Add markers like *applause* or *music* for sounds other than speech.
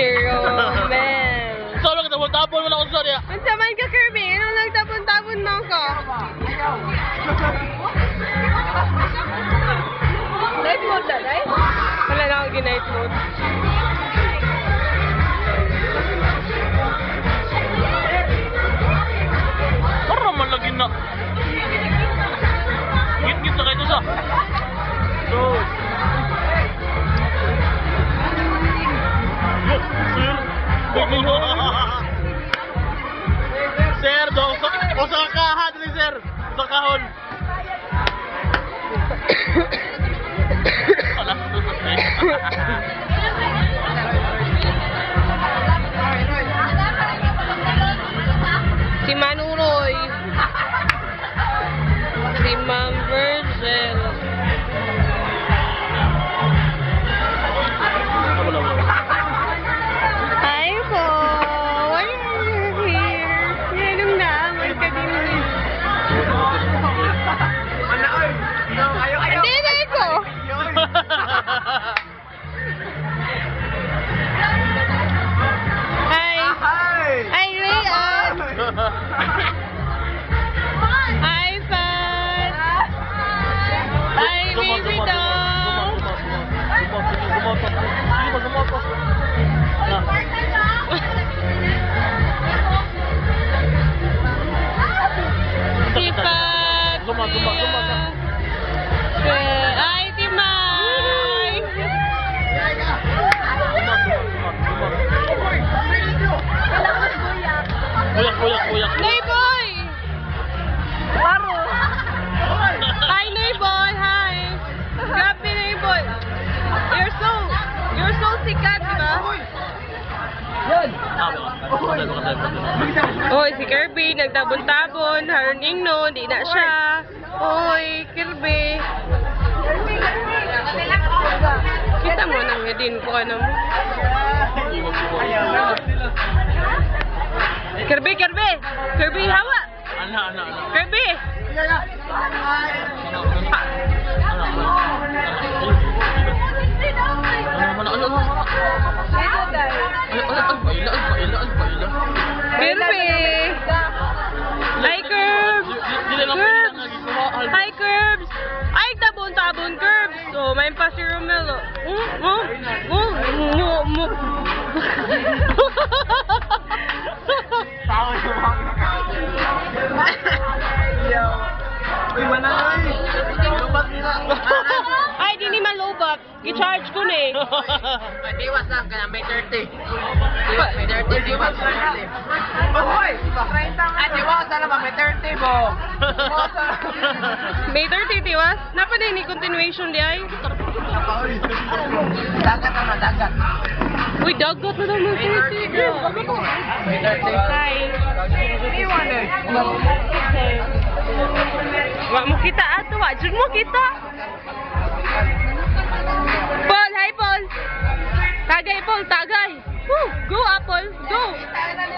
Si Romel. Solo kita mo tapon wala ko sa niya. Ang saman ka, Kirby. Anong nagtapon-tapon na ka? Night mode na, right? Wala na ako ginight mode. *laughs* sir. Sir, do. O sa kahan ni sir. Sa kahon. *coughs* Alas, *laughs* so sikat, di ba? Oy, si Kirby, nagtabon-tabon, haruning no, di na siya. Oy, Kirby. Kita mo nang din ko ano mo. Kirby, Kirby! Kirby, hawa! Ana, ana, ana. Kirby! Kirby! Hi, Curbs! Hi, Curbs! Ay, tabon-tabon, Curbs! So, may pa si Romelo. Mm, mm, mm, mm, mm. Ay, di ni malubak. I-charge ko na eh. *laughs* Diwas lang, kaya may 30. Diwas, may 30, diwas. Hoy! Ah, diwas na naman, may 30 mo. *laughs* May 30 tiwas? Napa na ni continuation di ay? Dagat naman, dagat. Uy, dagat na naman May 30 bro. May 30. Hi. Wa mo kita ato, wa jud mo kita. Paul, hi Paul. Tagay Paul, tagay. Woo, go Apple, go.